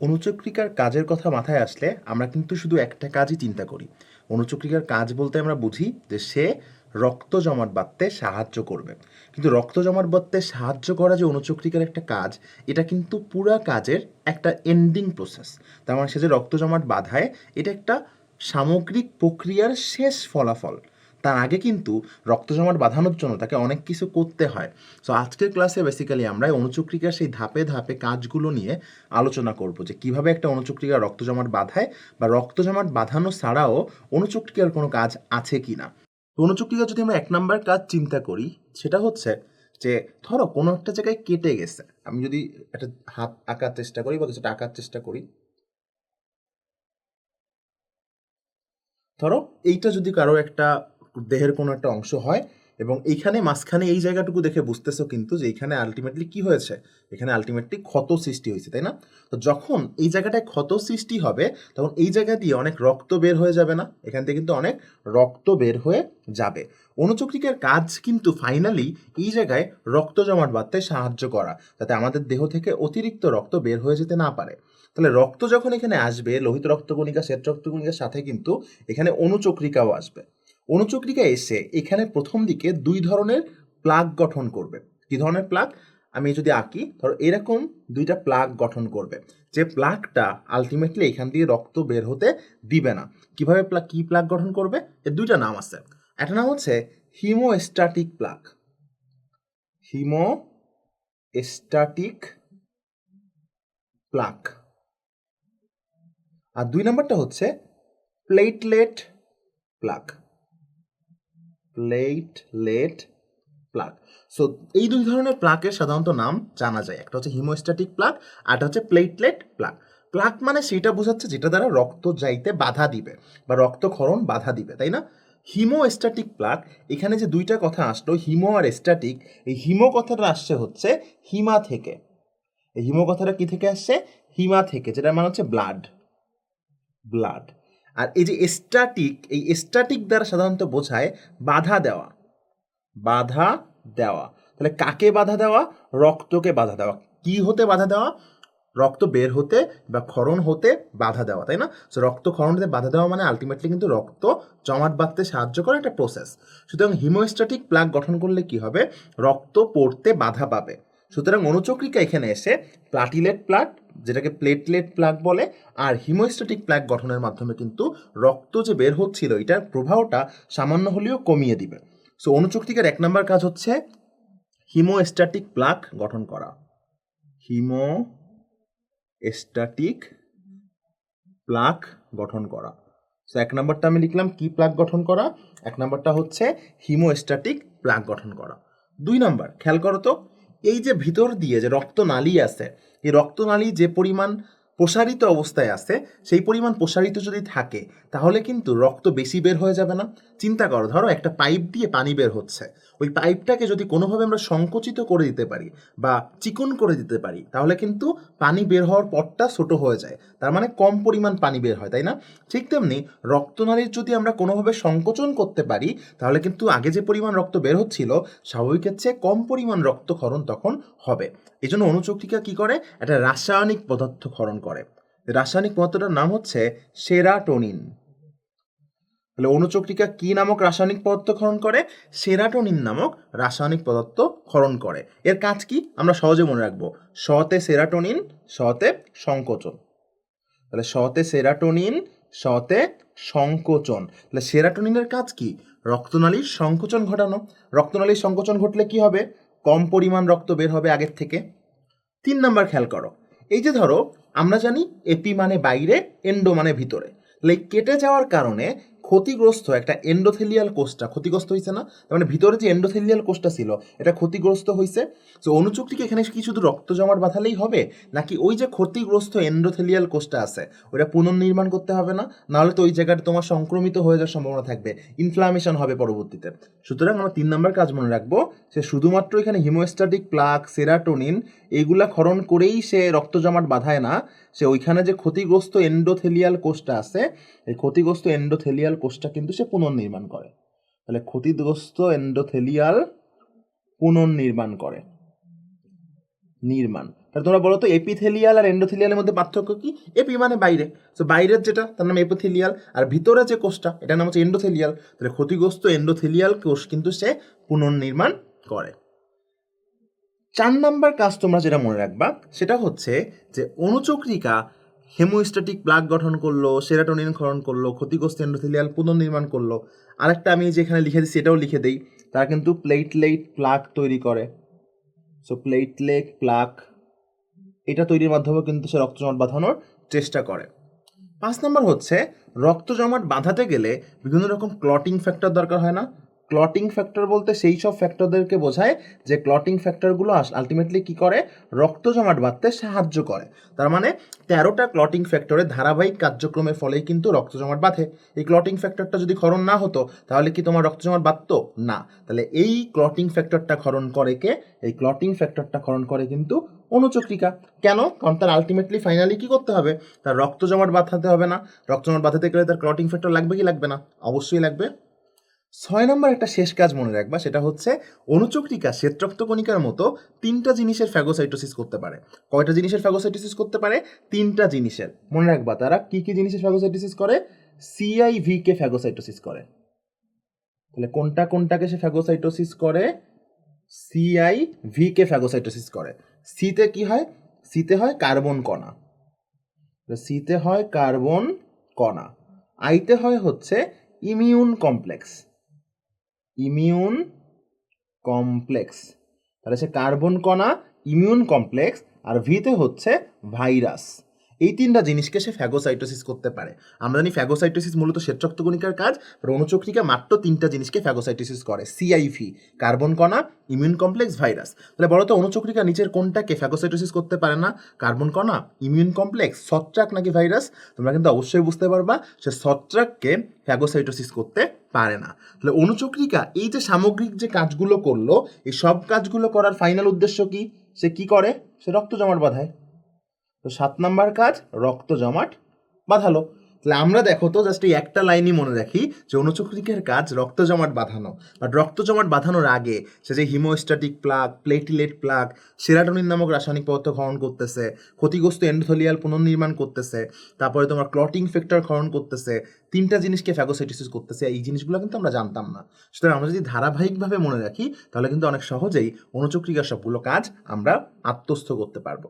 অনুচক্রিকার কাজের কথা মাথায় আসলে আমরা কিন্তু শুধু একটা কাজই চিন্তা করি। অনুচক্রিকার কাজ বলতে আমরা বুঝি যে সে রক্ত জমাট বাঁধতে সাহায্য করবে। কিন্তু রক্ত জমাট বাঁধতে সাহায্য করা যে অনুচক্রিকার একটা কাজ, এটা কিন্তু পুরা কাজের একটা এন্ডিং প্রসেস তার মানে সে যে রক্ত জমাট বাঁধায়, এটা একটা সামগ্রিক প্রক্রিয়ার শেষ ফলাফল। তার আগে কিন্তু রক্ত জমাট বাঁধানোর জন্য তাকে অনেক কিছু করতে হয়। সো আজকের ক্লাসে বেসিক্যালি আমরা অনুচক্রিকার সেই ধাপে ধাপে কাজগুলো নিয়ে আলোচনা করব যে কীভাবে একটা অনুচক্রিকা রক্ত জমাট বাঁধায় বা রক্ত জমাট বাঁধানো ছাড়াও অনুচক্রিকার কোনো কাজ আছে কি না অনুচক্রিকা যদি আমরা এক নাম্বার কাজ চিন্তা করি, সেটা হচ্ছে যে ধরো কোনো একটা জায়গায় কেটে গেছে। আমি যদি একটা হাত আঁকার চেষ্টা করি বা কিছুটা আঁকার চেষ্টা করি। ধরো এইটা যদি কারও একটা দেহের কোনো একটা অংশ হয় এবং এইখানে মাঝখানে এই জায়গাটুকু দেখে বুঝতেছো কিন্তু যে এইখানে আলটিমেটলি কি হয়েছে? এখানে আলটিমেটলি ক্ষত সৃষ্টি হয়েছে, তাই না? তো যখন এই জায়গাটায় ক্ষত সৃষ্টি হবে, তখন এই জায়গা দিয়ে অনেক রক্ত বের হয়ে যাবে না? এখান থেকে কিন্তু অনেক রক্ত বের হয়ে যাবে। অনুচক্রিকার কাজ কিন্তু ফাইনালি এই জায়গায় রক্ত জমাট বাঁধতে সাহায্য করা, যাতে আমাদের দেহ থেকে অতিরিক্ত রক্ত বের হয়ে যেতে না পারে। তাহলে রক্ত যখন এখানে আসবে, লোহিত রক্তকণিকা, শ্বেত রক্তকণিকার সাথে কিন্তু এখানে অনুচক্রিকাও আসবে। অনুচক্রিকা এসে এখানে প্রথম দিকে দুই ধরনের প্লাগ গঠন করবে। কি ধরনের প্লাগ? আমি যদি আঁকি, ধরো এরকম দুইটা প্লাগ গঠন করবে। যে প্লাগটা আলটিমেটলি এখান দিয়ে রক্ত বের হতে দিবে না। কীভাবে প্লাগ কি প্লাগ গঠন করবে? এর দুইটা নাম আছে। একটা নাম হচ্ছে হিমোস্ট্যাটিক প্লাগ। Haemostatic plug. আর দুই নাম্বারটা হচ্ছে platelet plug. Platelet plug so এই দুই ধরনের প্লাগের সাধারণত নাম জানা যায়। একটা হচ্ছে হিমোস্ট্যাটিক প্লাগ আর একটা হচ্ছে প্লেটলেট প্লাগ প্লাগ মানে সেটা বোঝাচ্ছে যেটা দ্বারা রক্ত যাইতে বাধা দিবে, বা রক্তক্ষরণ বাধা দিবে, তাই না? হিমোস্ট্যাটিক প্লাগ এখানে যে দুইটা কথা আসলো হিমো আর স্ট্যাটিক এই হিমো কথাটা আসছে হচ্ছে হিমা থেকে। এই হিমো কথাটা কি থেকে আসছে? হিমা থেকে যেটা মানে হচ্ছে ব্লাড ব্লাড আর এই যে স্ট্যাটিক এই স্ট্যাটিক দ্বারা সাধারণত বোঝায় বাধা দেওয়া। বাধা দেওয়া। তাহলে কাকে বাধা দেওয়া? রক্তকে বাধা দেওয়া। কি হতে বাধা দেওয়া? রক্ত বের হতে বা ক্ষরণ হতে বাধা দেওয়া, তাই না? সো রক্ত ক্ষরণ হতে বাধা দেওয়া মানে আলটিমেটলি কিন্তু রক্ত জমাট বাঁধতে সাহায্য করে একটা প্রসেস সুতরাং হিমোস্ট্যাটিক প্লাগ গঠন করলে কি হবে? রক্ত পড়তে বাধা পাবে। সুতরাং অনুচক্রিকা এখানে এসে প্লাটিলেট প্লাগ, যেটাকে প্লেটলেট প্লাগ বলে, আর হিমোস্ট্যাটিক প্লাগ গঠনের মাধ্যমে কিন্তু রক্ত যে বের হচ্ছিল, এটার প্রভাবটা সামান্য হলেও কমিয়ে দিবে। সো অনুচক্রিকার এক নম্বর কাজ হচ্ছে হিমোস্ট্যাটিক প্লাগ গঠন করা। হিমো স্ট্যাটিক প্লাগ গঠন করা। সো এক নম্বরটা আমি লিখলাম কি প্লাগ গঠন করা? এক নম্বরটা হচ্ছে হিমোস্ট্যাটিক প্লাগ গঠন করা। দুই নম্বর, খেয়াল করো তো এই যে ভিতর দিয়ে যে রক্তনালী আছে এই রক্তনালী যে পরিমাণ প্রসারিত অবস্থায় আছে, সেই পরিমাণ প্রসারিত যদি থাকে, তাহলে কিন্তু রক্ত বেশি বের হয়ে যাবে না। চিন্তা করো, ধরো একটা পাইপ দিয়ে পানি বের হচ্ছে। ওই পাইপটাকে যদি কোনোভাবে আমরা সংকুচিত করে দিতে পারি বা চিকন করে দিতে পারি, তাহলে কিন্তু পানি বের হওয়ার পথটা ছোট হয়ে যায়। তার মানে কম পরিমাণ পানি বের হয়, তাই না? ঠিক তেমনি রক্তনালীর যদি আমরা কোনোভাবে সংকোচন করতে পারি, তাহলে কিন্তু আগে যে পরিমাণ রক্ত বের হচ্ছিল স্বাভাবিকের চেয়ে কম পরিমাণ রক্তক্ষরণ তখন হবে। এই জন্য অনুচক্রিকা কী করে? একটা রাসায়নিক পদার্থ ক্ষরণ করে। রাসায়নিক পদার্থটার নাম হচ্ছে সেরাটোনিন। তাহলে অনুচক্রিকা কি নামক রাসায়নিক পদার্থ ক্ষরণ করে? সেরাটোনিন নামক রাসায়নিক পদার্থ ক্ষরণ করে। এর কাজ কি? আমরা সহজে মনে রাখব। সতে সেরাটোনিন সতে সংকোচন। তাহলে সতে সেরাটোনিন সতে সংকোচন। তাহলে সেরাটোনিনের কাজ কি? রক্তনালীর সংকোচন ঘটানো। রক্তনালীর সংকোচন ঘটলে কি হবে? কম পরিমাণ রক্ত বের হবে আগের থেকে। তিন নাম্বার খেয়াল করো। এই যে ধরো আমরা জানি এপি মানে বাইরে এন্ডো মানে ভিতরে। তাহলে কেটে যাওয়ার কারণে ক্ষতিগ্রস্ত একটা এন্ডোথেলিয়াল কোষটা, ক্ষতিগ্রস্ত হয়েছে না? তার মানে ভিতরে যে এন্ডোথেলিয়াল কোষটা ছিল, এটা ক্ষতিগ্রস্ত হয়েছে তো অনুচক্রিকে এখানে কি শুধু রক্ত জমাট বাঁধালেই হবে? নাকি ওই যে ক্ষতিগ্রস্ত এন্ডোথেলিয়াল কোষটা আছে, ওটা পুনর্নির্মাণ করতে হবে না? নাহলে তো ওই জায়গাটা তোমার সংক্রমিত হয়ে যাওয়ার সম্ভাবনা থাকবে। ইনফ্লামেশন হবে পরবর্তীতে। সুতরাং আমরা তিন নম্বর কাজ মনে রাখব সে শুধুমাত্র এখানে হিমোস্ট্যাটিক প্লাক সেরাটোনিন এইগুলা ক্ষরণ করেই সে রক্ত জমাট বাঁধায় না। সে ওইখানে যে ক্ষতিগ্রস্ত এন্ডোথেলিয়াল কোষটা আছে, এই ক্ষতিগ্রস্ত এন্ডোথেলিয়াল কোষটা কিন্তু সে পুনর্নির্মাণ করে। তাহলে ক্ষতিগ্রস্ত এন্ডোথেলিয়াল পুনর্নির্মাণ করে। নির্মাণ। তাহলে তোমরা বলো তো এপিথেলিয়াল আর এন্ডোথেলিয়ালের মধ্যে পার্থক্য কি? এপি মানে বাইরে। তো বাইরের যেটা, তার নাম এপিথেলিয়াল আর ভিতরে যে কোষটা, এটার নাম হচ্ছে এন্ডোথেলিয়াল তাহলে ক্ষতিগ্রস্ত এন্ডোথেলিয়াল কোষ কিন্তু সে পুনর্নির্মাণ করে। চার নাম্বার কাজ তোমরা যেটা মনে রাখবা, সেটা হচ্ছে যে অণুচক্রিকা হেমোস্ট্যাটিক প্লাগ গঠন করল, সেরাটোনিন ক্ষরণ করল, ক্ষতিগ্রস্ত এন্ডোথেলিয়াল পুনর্নির্মাণ করল। আরেকটা আমি যেখানে লিখে দিই সেটাও লিখে দিই। তারা কিন্তু প্লেটলেট প্লাগ তৈরি করে। সো প্লেটলেট প্লাগ এটা তৈরির মাধ্যমে কিন্তু সে রক্ত জমাট বাঁধানোর চেষ্টা করে। পাঁচ নম্বর হচ্ছে, রক্ত জমাট বাঁধাতে গেলে বিভিন্ন রকম ক্লটিং ফ্যাক্টর দরকার হয় না। ক্লটিং ফ্যাক্টর বলতে সেই সব ফ্যাক্টরদেরকে বোঝায় যে ক্লটিং ফ্যাক্টরগুলো আলটিমেটলি কি করে? রক্ত জমাট বাঁধতে সাহায্য করে। তার মানে তেরোটা ক্লটিং ফ্যাক্টরের ধারাবাহিক কার্যক্রমের ফলেই কিন্তু রক্ত জমাট বাঁধে। এই ক্লটিং ফ্যাক্টরটা যদি ক্ষরণ না হতো, তাহলে কি তোমার রক্ত জমাট বাঁধতো? না। তাহলে এই ক্লটিং ফ্যাক্টরটা ক্ষরণ করে কে? এই ক্লটিং ফ্যাক্টরটা ক্ষরণ করে কিন্তু অনুচক্রিকা। কেন? কারণ তার আলটিমেটলি ফাইনালি কি করতে হবে? তার রক্ত জমাট বাঁধাতে হবে না। রক্ত জমাট বাঁধাতে গেলে তার ক্লটিং ফ্যাক্টর লাগবে কি লাগবে না? অবশ্যই লাগবে। ছয় নম্বর একটা শেষ কাজ মনে রাখবা, সেটা হচ্ছে অনুচক্রিকা শ্বেতরক্তকণিকার মতো তিনটা জিনিসের ফ্যাগোসাইটোসিস করতে পারে। কয়টা জিনিসের ফ্যাগোসাইটোসিস করতে পারে? তিনটা জিনিসের। মনে রাখবা তারা কি কি জিনিসের ফ্যাগোসাইটোসিস করে? সিআইভি কে ফ্যাগোসাইটোসিস করে। তাহলে কোনটা কোনটাকে সে ফ্যাগোসাইটোসিস করে? সিআই ভি কে ফ্যাগোসাইটোসিস করে। সিতে কি হয়? সিতে হয় কার্বন কণা। সিতে হয় কার্বন কণা। আইতে হয় হচ্ছে ইমিউন কমপ্লেক্স। Immune complex. তাহলে সে কার্বন কণা ইমিউন কমপ্লেক্স আর ভিতে হচ্ছে ভাইরাস। এই তিনটা জিনিসকে সে ফ্যাগোসাইটোসিস করতে পারে। আমরা জানি ফ্যাগোসাইটোসিস মূলত শ্বেতরক্তকণিকার কাজ আর অনুচক্রিকা মাত্র তিনটা জিনিসকে ফ্যাগোসাইটোসিস করে সিআইভি কার্বন কণা, ইমিউন কমপ্লেক্স ভাইরাস। তাহলে বলো তো অনুচক্রিকা নিচের কোনটাকে ফ্যাগোসাইটোসিস করতে পারে না? কার্বন কণা, ইমিউন কমপ্লেক্স, ছত্রাক নাকি ভাইরাস? তোমরা কিন্তু অবশ্যই বুঝতে পারবা সে ছত্রাককে ফ্যাগোসাইটোসিস করতে পারে না। তাহলে অনুচক্রিকা এই যে সামগ্রিক যে কাজগুলো করল, এই সব কাজগুলো করার ফাইনাল উদ্দেশ্য কি? সে কি করে? সে রক্ত জমাট বাঁধায়। তো সাত নাম্বার কাজ, রক্ত জমাট, বাঁধালো। তাহলে আমরা দেখো তো জাস্ট এই একটা লাইনই মনে রাখি, যে অনুচক্রিকের কাজ রক্ত জমাট বাঁধানো। বাট রক্ত জমাট বাঁধানোর আগে সে যে haemostatic plug, platelet plug, serotonin নামক রাসায়নিক পদার্থ ক্ষরণ করতেছে, ক্ষতিগ্রস্ত এন্ডোথলিয়াল পুনর্নির্মাণ করতেছে, তারপরে তোমার ক্লটিং ফ্যাক্টর ক্ষরণ করতেছে, তিনটা জিনিসকে ফ্যাগোসাইটোসিস করতেছে, এই জিনিসগুলো কিন্তু আমরা জানতাম না। সুতরাং আমরা যদি ধারাবাহিকভাবে মনে রাখি, তাহলে কিন্তু অনেক সহজেই অনুচক্রিকার সবগুলো কাজ আমরা আত্মস্থ করতে পারব।